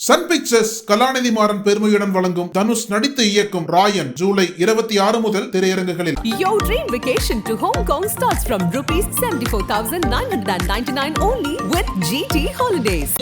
Sun pictures கலாநிதி மாறன் பெருமையுடன் வழங்கும் தனுஷ் நடித்து இயக்கும் ராயன் ஜூலை இருபத்தி ஆறு முதல் திரையரங்குகளில். Your dream vacation to Hong Kong starts from rupees 74,999 only with GT Holidays.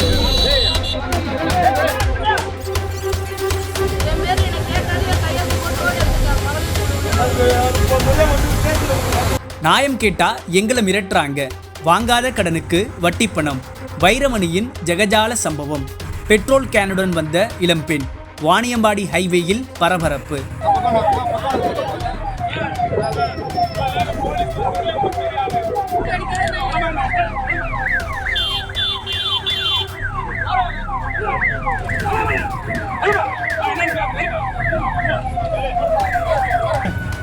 நியாயம் கேட்டா எங்களை மிரட்டுறாங்க. வாங்காத கடனுக்கு வட்டி பணம் வைரமணியின் ஜெகஜால சம்பவம். பெட்ரோல் கேனுடன் வந்த இளம்பெண் வாணியம்பாடி ஹைவேயில் பரபரப்பு.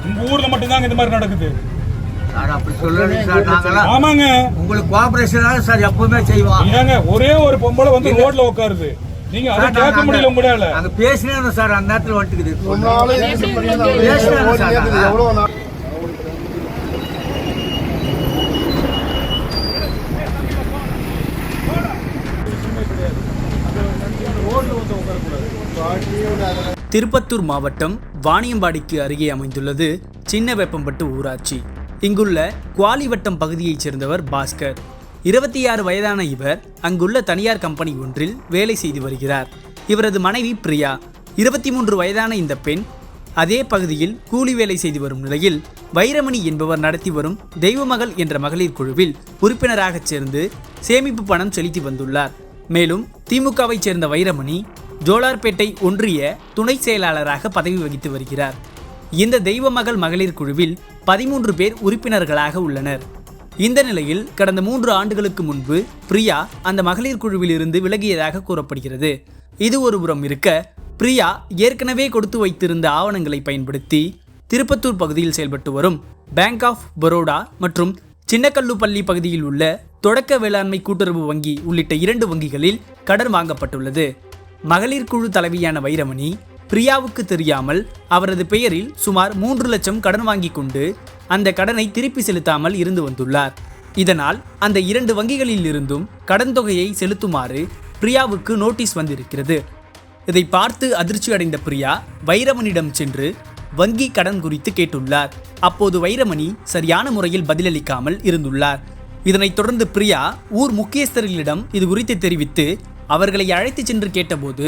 உங்க ஊர்ல மட்டும்தாங்க இந்த மாதிரி நடக்குது. சார் அப்படி சொல்லலைங்க சார். நாங்கெல்லாம் ஆமாங்க. உங்களுக்கு கோஆபரேஷன் சார் எப்பவுமே செய்வோம். ஏங்க ஒரே ஒரு பொம்பளை வந்து ரோட்ல உட்காருது. நீங்க அதை சார், கேட்க முடியல உங்களால. அங்க பேசினேன் சார் அந்த நேரத்தில் வந்துக்குது பேசினேன் சார் நாங்க. திருப்பத்தூர் மாவட்டம் வாணியம்பாடிக்கு அருகே அமைந்துள்ளது சின்ன வேப்பம்பட்டு ஊராட்சி. இங்குள்ள குவாலிவட்டம் பகுதியைச் சேர்ந்தவர் பாஸ்கர். இருபத்தி ஆறு வயதான இவர் அங்குள்ள தனியார் கம்பெனி ஒன்றில் வேலை செய்து வருகிறார். இவரது மனைவி பிரியா. இருபத்தி மூன்று வயதான இந்த பெண் அதே பகுதியில் கூலி வேலை செய்து வரும் நிலையில் வைரமணி என்பவர் நடத்தி வரும் தெய்வமகள் என்ற மகளிர் குழுவில் உறுப்பினராகச் சேர்ந்து சேமிப்பு பணம் செலுத்தி வந்துள்ளார். மேலும் திமுகவைச் சேர்ந்த வைரமணி ஜோலார்பேட்டை ஒன்றிய துணை செயலாளராக பதவி வகித்து வருகிறார். இந்த தெய்வமகள் மகளிர் குழுவில் பதிமூன்று பேர் உறுப்பினர்களாக உள்ளனர். இந்த நிலையில் கடந்த மூன்று ஆண்டுகளுக்கு முன்பு பிரியா அந்த மகளிர் குழுவில் இருந்து விலகியதாக கூறப்படுகிறது. இது ஒருபுறம் இருக்க பிரியா ஏற்கனவே கொடுத்து வைத்திருந்த ஆவணங்களை பயன்படுத்தி திருப்பத்தூர் பகுதியில் செயல்பட்டு வரும் பேங்க் ஆஃப் பரோடா மற்றும் சின்னக்கல்லுப்பள்ளி பகுதியில் உள்ள தொடக்க வேளாண்மை கூட்டுறவு வங்கி உள்ளிட்ட இரண்டு வங்கிகளில் கடன் வாங்கப்பட்டுள்ளது. மகளிர் குழு தலைவியான வைரமணி பிரியாவுக்கு தெரியாமல் அவரது பெயரில் சுமார் மூன்று லட்சம் கடன் வாங்கி கொண்டு அந்த கடனை திருப்பி செலுத்தாமல் இருந்து வந்துள்ளார். இதனால் அந்த இரண்டு வங்கிகளில் இருந்தும் கடன் தொகையை செலுத்துமாறு பிரியாவுக்கு நோட்டீஸ் வந்திருக்கிறது. இதை பார்த்து அதிர்ச்சி அடைந்த பிரியா வைரமனிடம் சென்று வங்கி கடன் குறித்து கேட்டுள்ளார். அப்போது வைரமணி சரியான முறையில் பதிலளிக்காமல் இருந்துள்ளார். இதனைத் தொடர்ந்து பிரியா ஊர் முக்கியஸ்தர்களிடம் இது குறித்து தெரிவித்து அவர்களை அழைத்துச் சென்று கேட்டபோது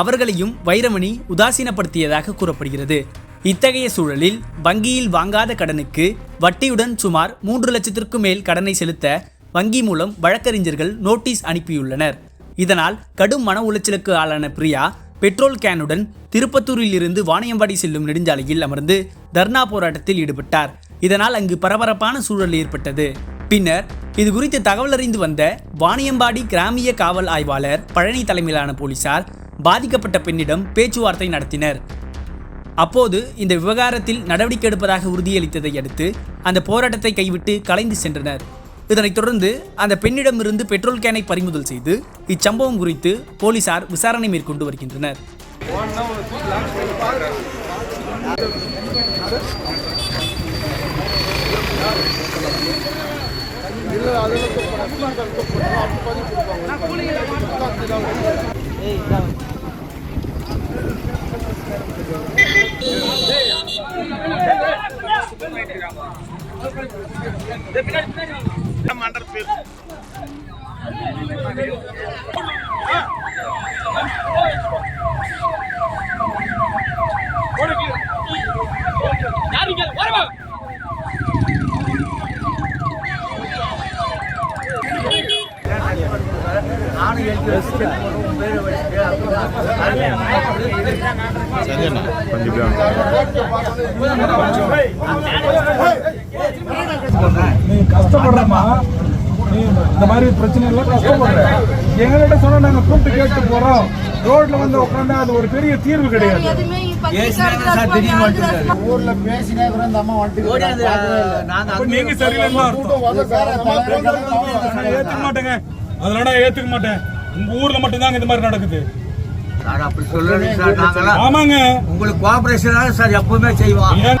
அவர்களையும் வைரமணி உதாசீனப்படுத்தியதாக கூறப்படுகிறது. இத்தகைய சூழலில் வங்கியில் வாங்காத கடனுக்கு வட்டியுடன் சுமார் மூன்று லட்சத்திற்கும் மேல் கடனை செலுத்த வங்கி மூலம் வழக்கறிஞர்கள் நோட்டீஸ் அனுப்பியுள்ளனர். இதனால் கடும் மன உளைச்சலுக்கு ஆளான பிரியா பெட்ரோல் கேனுடன் திருப்பத்தூரில் இருந்து வாணியம்பாடி செல்லும் நெடுஞ்சாலையில் அமர்ந்து தர்ணா போராட்டத்தில் ஈடுபட்டார். இதனால் அங்கு பரபரப்பான சூழல் ஏற்பட்டது. பின்னர் இது குறித்து தகவல் அறிந்து வந்த வாணியம்பாடி கிராமிய காவல் ஆய்வாளர் பழனி தலைமையிலான போலீசார் பாதிக்கப்பட்ட பெண்ணிடம் பேச்சுவார்த்தை நடத்தினர். அப்போது இந்த விவகாரத்தில் நடவடிக்கை எடுப்பதாக உறுதியளித்ததை அடுத்து அந்த போராட்டத்தை கைவிட்டு கலைந்து சென்றனர். இதனைத் தொடர்ந்து அந்த பெண்ணிடமிருந்து பெட்ரோல் கேனை பறிமுதல் செய்து இச்சம்பவம் குறித்து போலீசார் விசாரணை மேற்கொண்டு வருகின்றனர். Mandar நீ கஷ்டப்படுறமா நீ இந்த மாதிரி பிரச்சனை எல்லாம் கஷ்டப்படுற. எங்ககிட்ட சொன்னா நாங்க கூப்பிட்டு கேட்டு போறோம். ரோட்ல வந்து உட்காந்து அது ஒரு பெரிய தீர்வு கிடையாது. ஊர்ல பேசினே கூட இந்த அம்மா வந்துட்டு நாங்க நான் ஏத்துக்க மாட்டேங்க. நான் ஏத்துக்க மாட்டேன். உங்க ஊர்ல மட்டும்தாங்க இந்த மாதிரி நடக்குது. சார் அப்படி சொல்லலைங்க சார் ஆமாங்க. உங்களுக்கு கோஆபரேஷன் சார் எப்பவுமே செய்வோம். ஏன்